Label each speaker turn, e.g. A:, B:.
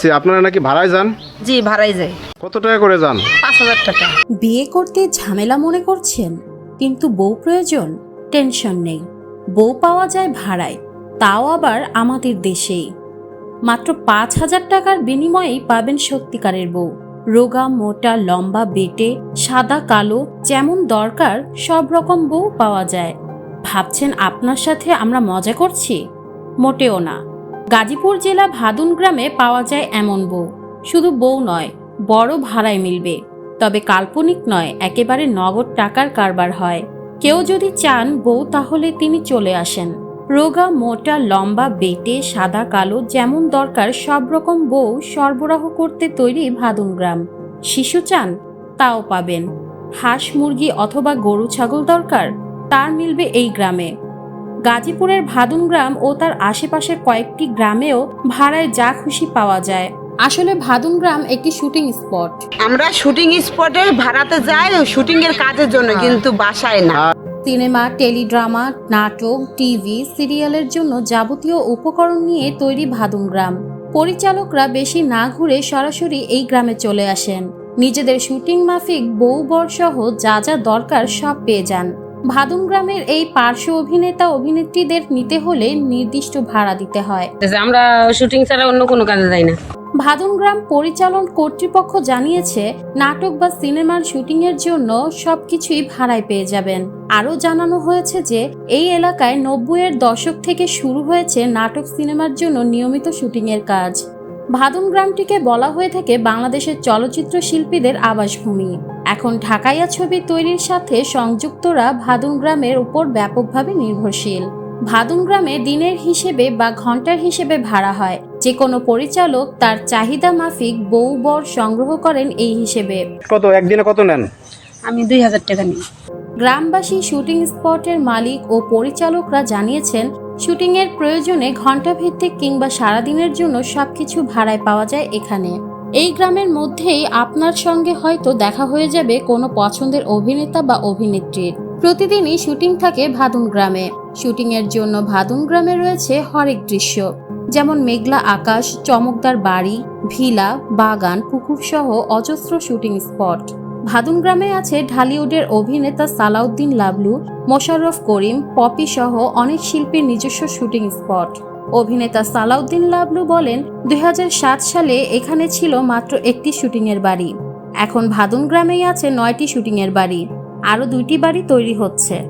A: সে আপনারা নাকি ভাড়ায় যান?
B: জি ভাড়াই যায়
A: কত টাকা করে যান?
B: পাঁচ হাজার টাকা।
C: বিয়ে করতে ঝামেলা মনে করছেন কিন্তু বউ প্রয়োজন টেনশন নেই। বউ পাওয়া যায় ভাড়ায় তাও আবার আমাদের দেশেই। মাত্র পাঁচ হাজার টাকার বিনিময়েই পাবেন সত্যিকারের বউ। রোগা মোটা লম্বা বেটে সাদা কালো যেমন দরকার সব রকম বউ পাওয়া যায়। ভাবছেন আপনার সাথে আমরা মজা করছি? মোটেও না। গাজীপুর জেলা ভাদুন গ্রামে পাওয়া যায় এমন বউ। শুধু বউ নয়, বড় ভাড়ায় মিলবে। তবে কাল্পনিক নয়, একেবারে নগদ টাকার কারবার হয়। কেউ যদি চান বউ তাহলে তিনি চলে আসেন। রোগা, মোটা, লম্বা, বেটে, সাদা, কালো, যেমন দরকার, সব রকম বউ সরবরাহ করতে তৈরি ভাদুন গ্রাম। শিশু চান, তাও পাবেন। হাঁস, মুরগি অথবা গরু, ছাগল দরকার, তার মিলবে এই গ্রামে। গাজীপুরের ভাদুন গ্রাম ও তার আশেপাশের কয়েকটি গ্রামেও ভাড়ায় যা খুশি পাওয়া যায়। আসলে ভাদুন গ্রাম একটি শুটিং স্পট।
B: আমরা শুটিং স্পটে ভাড়াতে যাই শুটিং এর কাজের জন্য কিন্তু বাসায় না।
C: সিনেমা টেলিড্রামা নাটক টিভি সিরিয়ালের জন্য যাবতীয় উপকরণ নিয়ে তৈরি ভাদুন গ্রাম পরিচালকরা বেশি না ঘুরে সরাসরি এই গ্রামে চলে আসেন। নিজেদের শুটিং মাফিক বউ বর সহ যা যা দরকার সব পেয়ে যান। ভাদুন গ্রামের এই পার্শ্ব অভিনেতা অভিনেত্রীদের নিতে হলে নির্দিষ্ট ভাড়া দিতে হয়।
D: আমরা শুটিং ছাড়া অন্য কোনো কাজে যাই না।
C: ভাদুনগ্রাম পরিচালন কর্তৃপক্ষ জানিয়েছে নাটক বা সিনেমার শুটিংয়ের জন্য সবকিছুই ভাড়ায় পেয়ে যাবেন। আরও জানানো হয়েছে যে এই এলাকায় নব্বইয়ের দশক থেকে শুরু হয়েছে নাটক সিনেমার জন্য নিয়মিত শুটিংয়ের কাজ। ভাদুন গ্রামটিকে বলা হয়ে থাকে বাংলাদেশের চলচ্চিত্র শিল্পীদের আবাসভূমি। এখন ঢাকাইয়া ছবি তৈরির সাথে সংযুক্তরা ভাদুন গ্রামের উপর ব্যাপকভাবে নির্ভরশীল। ভাদুন গ্রামে দিনের হিসেবে বা ঘণ্টার হিসেবে ভাড়া হয়। যে কোনো পরিচালক তার চাহিদা মাফিক বউ বর সংগ্রহ করেন এই হিসেবে।
A: কত? একদিনে কত নেন?
D: আমি দুই হাজার টাকা নিই।
C: গ্রামবাসী শুটিং স্পটের মালিক ও পরিচালকরা জানিয়েছেন শুটিংয়ের প্রয়োজনে ঘণ্টাভিত্তিক কিংবা সারাদিনের জন্য সবকিছু ভাড়ায় পাওয়া যায় এখানে। এই গ্রামের মধ্যেই আপনার সঙ্গে হয়তো দেখা হয়ে যাবে কোনো পছন্দের অভিনেতা বা অভিনেত্রীর। প্রতিদিনই শুটিং থাকে ভাদুন গ্রামে। শুটিংয়ের জন্য ভাদুন গ্রামে রয়েছে হরেক দৃশ্য। যেমন মেঘলা আকাশ, চমকদার বাড়ি, ভিলা, বাগান, পুকুর সহ অজস্র শুটিং স্পট। ভাদুন গ্রামে আছে ঢালিউডের অভিনেতা সালাউদ্দিন লাবলু, মোশাররফ করিম, পপি সহ অনেক শিল্পীর নিজস্ব শুটিং স্পট। অভিনেতা সালাউদ্দিন লাবলু বলেন, দুই হাজার সাত সালে এখানে ছিল মাত্র একটি শুটিংয়ের বাড়ি। এখন ভাদুন গ্রামেই আছে নয়টি শুটিংয়ের বাড়ি। আরও দুইটি বাড়ি তৈরি হচ্ছে।